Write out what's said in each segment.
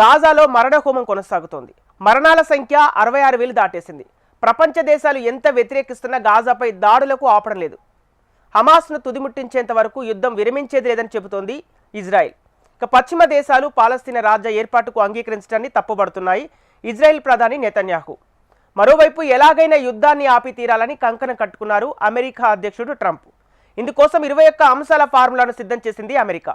గాజాలో మరణహోమం కొనసాగుతోంది. మరణాల సంఖ్య అరవై ఆరు వేలు దాటేసింది. ప్రపంచ దేశాలు ఎంత వ్యతిరేకిస్తున్నా గాజాపై దాడులకు ఆపడం లేదు. హమాస్ను తుదిముట్టించేంత వరకు యుద్ధం విరమించేది లేదని చెబుతోంది ఇజ్రాయెల్. ఇక పశ్చిమ దేశాలు పాలస్తీనా రాజ్య ఏర్పాటుకు అంగీకరించడాన్ని తప్పుబడుతున్నాయి ఇజ్రాయెల్ ప్రధాని నెతన్యాహు. మరోవైపు ఎలాగైనా యుద్ధాన్ని ఆపి తీరాలని కంకణం కట్టుకున్నారు అమెరికా అధ్యక్షుడు ట్రంప్. ఇందుకోసం ఇరవై ఒక్క అంశాల ఫార్ములాను సిద్ధం చేసింది అమెరికా.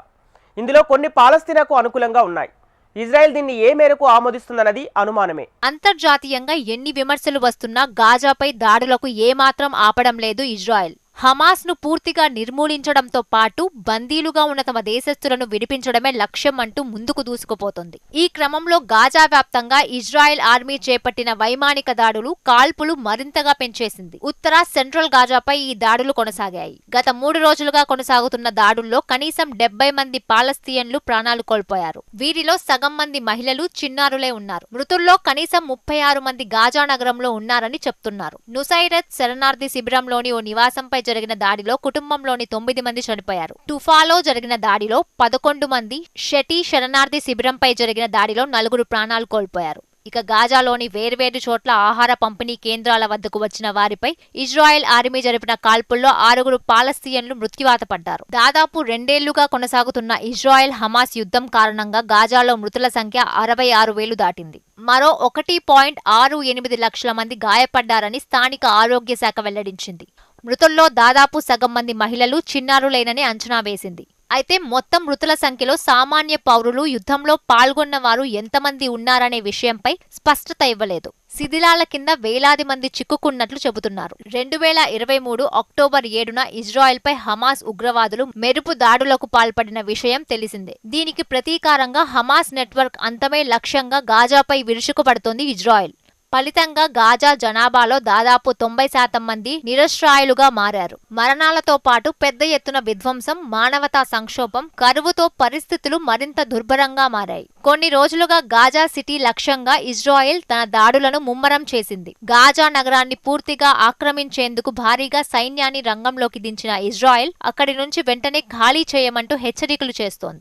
ఇందులో కొన్ని పాలస్తీనాకు అనుకూలంగా ఉన్నాయి. ఇజ్రాయెల్ దీన్ని ఏ మేరకు ఆమోదిస్తుందన్నది అనుమానమే. అంతర్జాతీయంగా ఎన్ని విమర్శలు వస్తున్నా గాజాపై దాడులకు ఏమాత్రం ఆపడం లేదు ఇజ్రాయెల్. హమాస్ను పూర్తిగా నిర్మూలించడంతో పాటు బందీలుగా ఉన్న తమ దేశస్థులను విడిపించడమే లక్ష్యం అంటూ ముందుకు దూసుకుపోతుంది. ఈ క్రమంలో గాజా వ్యాప్తంగా ఇజ్రాయెల్ ఆర్మీ చేపట్టిన వైమానిక దాడులు కాల్పులు మరింతగా పెంచేసింది. ఉత్తర సెంట్రల్ గాజాపై ఈ దాడులు కొనసాగాయి. గత మూడు రోజులుగా కొనసాగుతున్న దాడుల్లో కనీసం డెబ్బై మంది పాలస్తీయన్లు ప్రాణాలు కోల్పోయారు. వీరిలో సగం మంది మహిళలు చిన్నారులే ఉన్నారు. మృతుల్లో కనీసం ముప్పై ఆరు మంది గాజా నగరంలో ఉన్నారని చెప్తున్నారు. నుసైరత్ శరణార్థి శిబిరంలోని ఓ నివాసంపై జరిగిన దాడిలో కుటుంబంలోని తొమ్మిది మంది చనిపోయారు. టుఫాలో జరిగిన దాడిలో పదకొండు మంది షటి శరణార్థి శిబిరంపై జరిగిన దాడిలో నలుగురు ప్రాణాలు కోల్పోయారు. ఇక గాజాలోని వేర్వేరు చోట్ల ఆహార పంపిణీ కేంద్రాల వద్దకు వచ్చిన వారిపై ఇజ్రాయెల్ ఆర్మీ జరిపిన కాల్పుల్లో ఆరుగురు పాలస్తీయన్లు మృత్యువాత పడ్డారు. దాదాపు రెండేళ్ళుగా కొనసాగుతున్న ఇజ్రాయెల్ హమాస్ యుద్ధం కారణంగా గాజాలో మృతుల సంఖ్య అరవై ఆరు వేలు దాటింది. మరో ఒకటి పాయింట్ ఆరు ఎనిమిది లక్షల మంది గాయపడ్డారని స్థానిక ఆరోగ్య శాఖ వెల్లడించింది. మృతుల్లో దాదాపు సగం మంది మహిళలు చిన్నారులేనని అంచనా వేసింది. అయితే మొత్తం మృతుల సంఖ్యలో సామాన్య పౌరులు యుద్ధంలో పాల్గొన్న వారు ఎంతమంది ఉన్నారనే విషయంపై స్పష్టత ఇవ్వలేదు. శిథిలాల కింద వేలాది మంది చిక్కుకున్నట్లు చెబుతున్నారు. రెండు వేల ఇరవై మూడు అక్టోబర్ ఏడున ఇజ్రాయెల్పై హమాస్ ఉగ్రవాదులు మెరుపు దాడులకు పాల్పడిన విషయం తెలిసిందే. దీనికి ప్రతీకారంగా హమాస్ నెట్వర్క్ అంతమే లక్ష్యంగా గాజాపై విరుచుకుపడుతోంది ఇజ్రాయెల్. ఫలితంగా గాజా జనాభాలో దాదాపు తొంభై శాతం మంది నిరశ్రాయులుగా మారారు. మరణాలతో పాటు పెద్ద ఎత్తున విధ్వంసం మానవతా సంక్షోభం కరువుతో పరిస్థితులు మరింత దుర్భరంగా మారాయి. కొన్ని రోజులుగా గాజా సిటీ లక్ష్యంగా ఇజ్రాయెల్ తన దాడులను ముమ్మరం చేసింది. గాజా నగరాన్ని పూర్తిగా ఆక్రమించేందుకు భారీగా సైన్యాన్ని రంగంలోకి దించిన ఇజ్రాయెల్ అక్కడి నుంచి వెంటనే ఖాళీ చేయమంటూ హెచ్చరికలు చేస్తోంది.